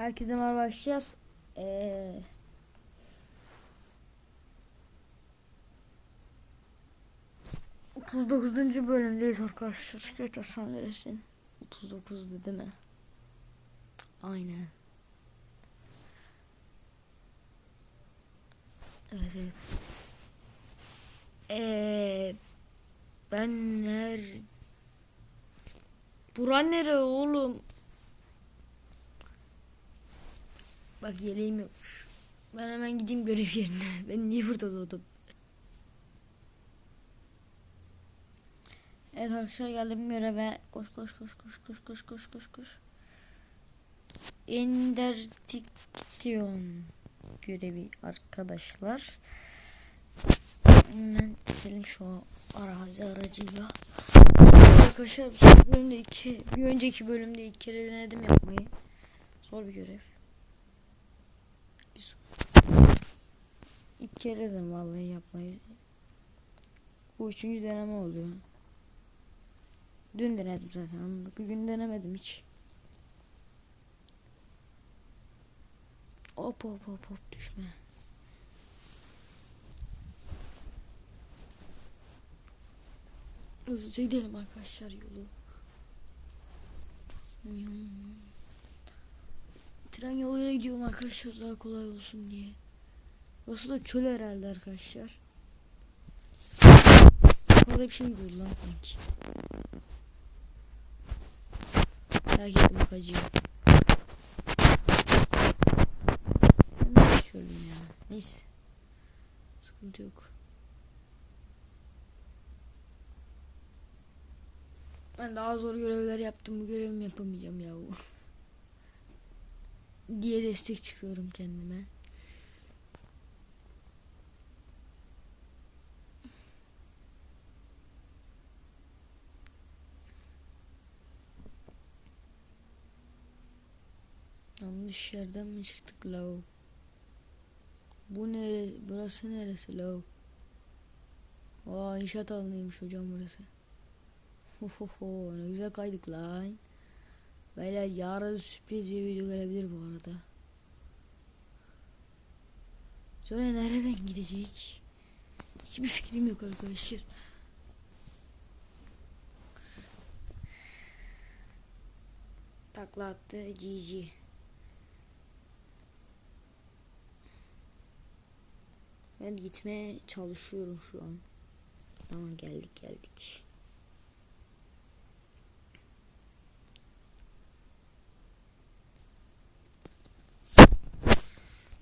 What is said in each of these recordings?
Herkese merhaba arkadaşlar. Ee, Otuz dokuzuncu bölümdeyiz arkadaşlar. Geç sen neresin? 39 değil mi? Aynen. Evet. Ee, ben ner... Buran nere oğlum? Bak yeleğim yokmuş. Ben hemen gideyim görev yerine. Ben niye burada doğdum? Evet arkadaşlar geldim göreve. Koş koş koş koş koş koş koş koş koş. Interdiction görevi arkadaşlar. Hemen gidelim şu arazi aracıyla. Arkadaşlar bu bölümde iki, bir önceki bölümde iki kere denedim yapmayı. Zor bir görev. Bir İlk kere dedim vallahi yapmayı. Bu üçüncü deneme oluyor. Dün denedim zaten. Bugün denemedim hiç. Hop hop hop hop düşme. Hızlıca gidelim arkadaşlar yolu. Tren yoluyla gidiyorum arkadaşlar daha kolay olsun diye. Burası da çöl herhalde arkadaşlar. Orada bir şey gidiyor lan sanki. Merak ettim bakacağım. Hemen şöyle ya. Neyse. Sıkıntı yok. Ben daha zor görevler yaptım. Bu görevimi yapamayacağım ya. diye destek çıkıyorum kendime. Yanlış yerden çıktık lav? Bu nere? Burası neresi lav? Aa inşaat alanıymış hocam burası. Hohoho ne güzel kaydık lan. Beyler yarın sürpriz bir video gelebilir bu arada. Sonra nereden gidecek? Hiçbir fikrim yok arkadaşlar. Takla attı GG. Ben gitmeye çalışıyorum şu an. Tamam geldik geldik.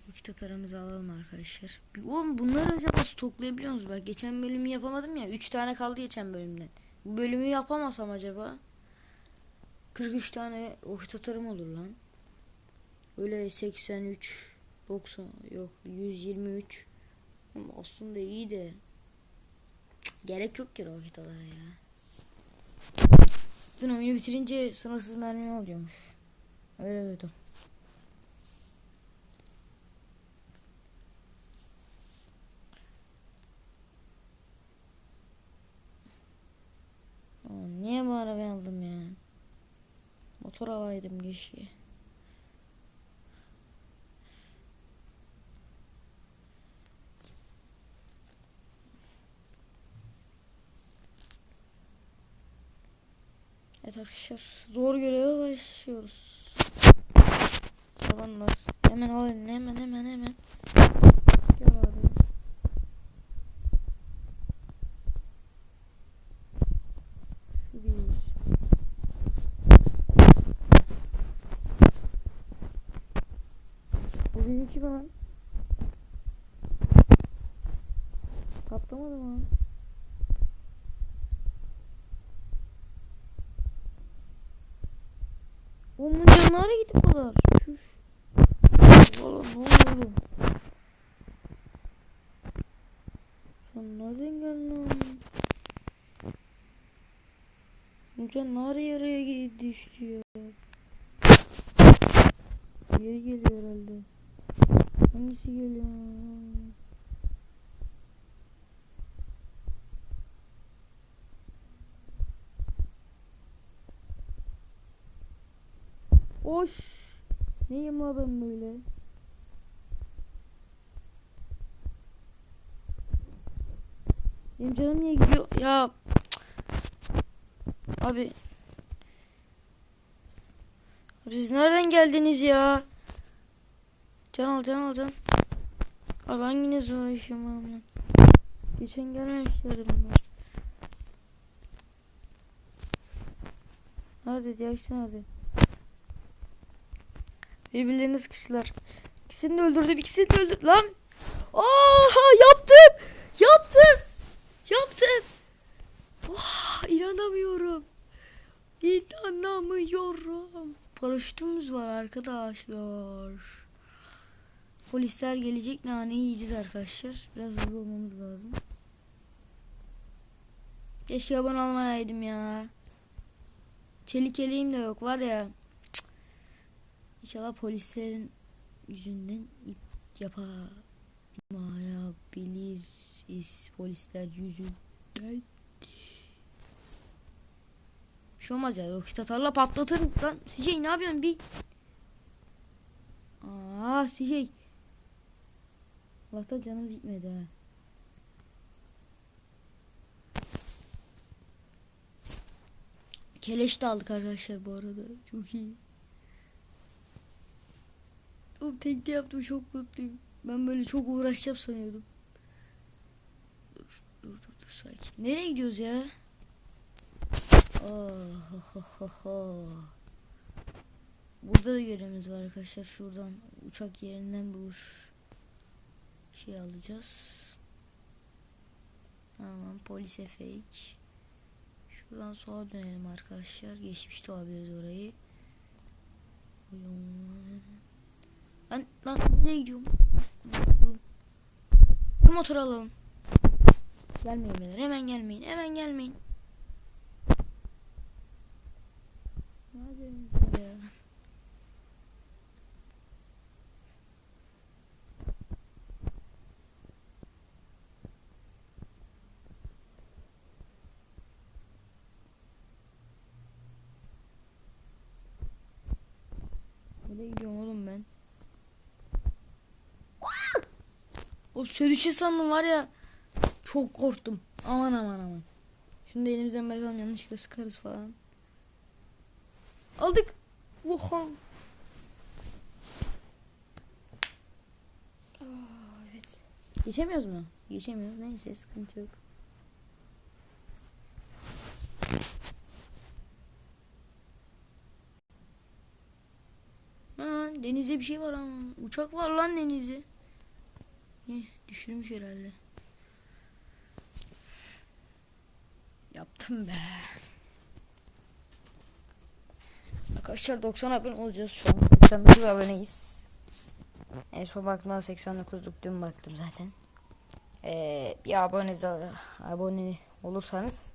İki tatarımızı alalım arkadaşlar. Oğlum bunları acaba stoklayabiliyor musunuz? Bak geçen bölümü yapamadım ya. 3 tane kaldı geçen bölümden. Bu bölümü yapamasam acaba 43 tane roket tatarım olur lan. Öyle 83 90 yok 123 ama aslında iyi de gerek yok ki roketalara ya. Dün oyunu bitirince sınırsız mermi oluyormuş. Öyle duydum. Niye bu arabayı aldım ya? Motor alaydım keşke. Evet arkadaşlar zor göreve başlıyoruz. Arabanın? Hemen alayım hemen hemen hemen. Gel abi. Bu benimki lan? Patlamadı mı Bunlara gidip alır. Şuş. Valla ne oluyor? Sen nereden geldin? Önce nereye yaraya gidiyor? düşüyor? Yeri geliyor herhalde. Hangisi geliyor? Oş. Neyim la ben böyle? Benim canım niye gidiyor? Ya. Abi Abi siz nereden geldiniz ya? Can al can al can. Abi hanginiz uğraşıyorum abi? Geçen gelmemişlerdi bunlar. Nerede ikisi nerede? Birbirlerini sıkıştılar. İkisini de öldürdüm ikisini de öldürdüm. Lan! Aa yaptım! Yaptım! Yaptım! Oh, inanamıyorum. İnanamıyorum. Paraşütümüz var arkadaşlar. Polisler gelecek nane yiyeceğiz arkadaşlar. Biraz hızlı olmamız lazım. Keşke abone olmayaydım ya. Çelik eleğim de yok var ya. İnşallah polislerin yüzünden yapamayabiliriz. Polisler yüzünden. Bir şey olmaz ya. Roket atarla patlatırım. Lan CJ ne yapıyorsun bir? Aa CJ. Allah'tan canımız gitmedi ha. Keleş de aldık arkadaşlar bu arada. Çok iyi. Oğlum tekte yaptım çok mutluyum. Ben böyle çok uğraşacağım sanıyordum. Dur dur dur, dur sakin. Nereye gidiyoruz ya? Oh. Burada da görevimiz var arkadaşlar. Şuradan uçak yerinden bu şey alacağız. Tamam polise fake. Şuradan sola dönelim arkadaşlar. Geçmiş de olabiliriz orayı. Lan lan nereye gidiyorum? Bu motoru alalım. Gelmeyin beyler. Hemen gelmeyin. Hemen gelmeyin. Ne yapıyorsunuz ya? Nereye gidiyorum oğlum ben? O sövüşe sandım var ya. Çok korktum. Aman aman aman. Şunu da elimizden bırakalım yanlışlıkla sıkarız falan. Aldık. Oha. Aa, evet. Geçemiyoruz mu? Geçemiyoruz. Neyse sıkıntı yok. Ha, denizde bir şey var ama. Uçak var lan denizde. Düşürmüş herhalde. Yaptım be. Arkadaşlar 90 abone olacağız şu an. 89 aboneyiz. En son baktığımda 89'luk dün baktım zaten. Ee, bir abone, abone olursanız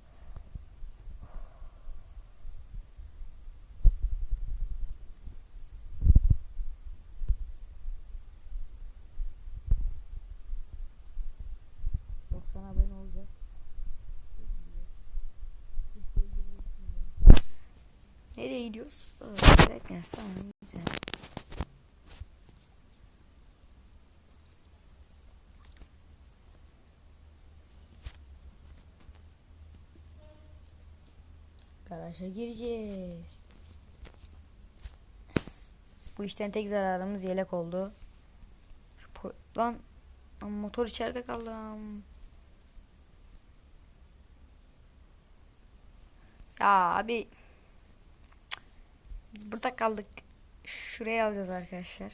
Doksan abone olacağız. Nereye gidiyoruz? Etmiyoruz. Tamam güzel. Garaja gireceğiz. Bu işten tek zararımız yelek oldu. Lan motor içeride kaldım. Ya abi biz burada kaldık. Şuraya alacağız arkadaşlar.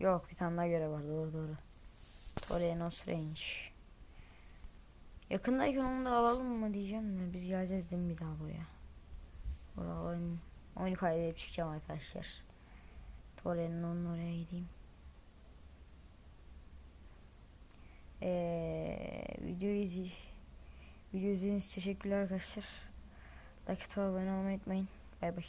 Yok bir tane daha görev var doğru doğru. Torenos Range. Yakındayken onu da alalım mı diyeceğim de biz geleceğiz değil mi bir daha buraya. Buraya alayım. Oyunu kaydedip çıkacağım arkadaşlar. Torre'nin oraya gideyim. Ee, video izli video izlediğiniz teşekkürler arkadaşlar. Like abone olmayı unutmayın. Bay bay.